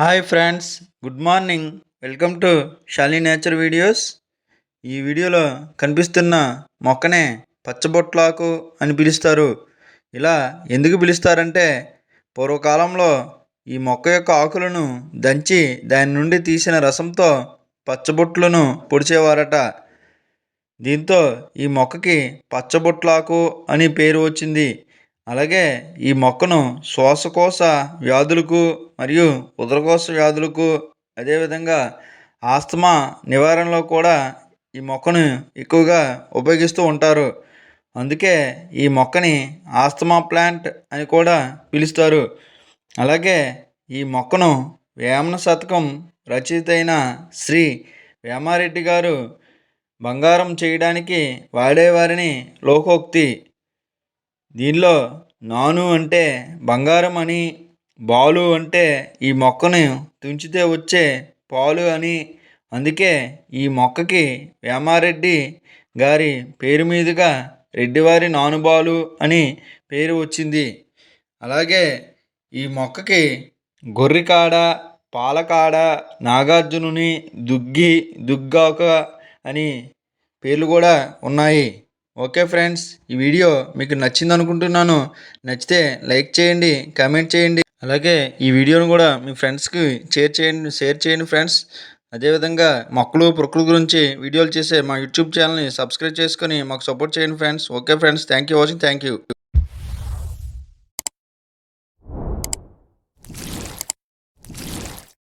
Hi friends good morning. Welcome to Shali nature videos. ఈ వీడియోలో కనిపిస్తున్న మొక్కనే పచ్చబొట్లాకు అని పిలుస్తారు. ఇలా ఎందుకు పిలుస్తారంటే పూర్వకాలంలో ఈ మొక్క యొక్క ఆకులను దంచి దాని నుండి తీసిన రసంతో పచ్చబొట్లను పొడిచేవారట. దీంతో ఈ మొక్కకి పచ్చబొట్లాకు అని పేరు వచ్చింది. అలాగే ఈ మొక్కను శ్వాసకోశ వ్యాధులకు మరియు ఉదరకోశ వ్యాధులకు అదేవిధంగా ఆస్తమా నివారణలో కూడా ఈ మొక్కను ఎక్కువగా ఉపయోగిస్తూ ఉంటారు. అందుకే ఈ మొక్కని ఆస్తమా ప్లాంట్ అని కూడా పిలుస్తారు. అలాగే ఈ మొక్కను వేమన శతకం రచయిత అయిన శ్రీ వేమారెడ్డి గారు బంగారం చేయడానికి వాడేవారిని లోకోక్తి. దీనిలో నాను అంటే బంగారం అని బాలు అంటే ఈ మొక్కను తుంచితే వచ్చే పాలు అని. అందుకే ఈ మొక్కకి వేమారెడ్డి గారి పేరు మీదుగా రెడ్డివారి నానుబాలు అని పేరు వచ్చింది. అలాగే ఈ మొక్కకి గొర్రికాడ పాలకాడ నాగార్జునుని దుగ్గి దుగ్గాక అని పేర్లు కూడా ఉన్నాయి. ఓకే ఫ్రెండ్స్ ఈ వీడియో మీకు నచ్చింది అనుకుంటున్నాను నచ్చితే లైక్ చేయండి కామెంట్ చేయండి. అలాగే ఈ వీడియోను కూడా మీ ఫ్రెండ్స్కి షేర్ చేయండి షేర్ చేయండి ఫ్రెండ్స్. అదేవిధంగా మొక్కలు ప్రకృతి గురించి వీడియోలు చేసే మా యూట్యూబ్ ఛానల్ని సబ్స్క్రైబ్ చేసుకొని మాకు సపోర్ట్ చేయండి friends. Okay friends thank you watching thank you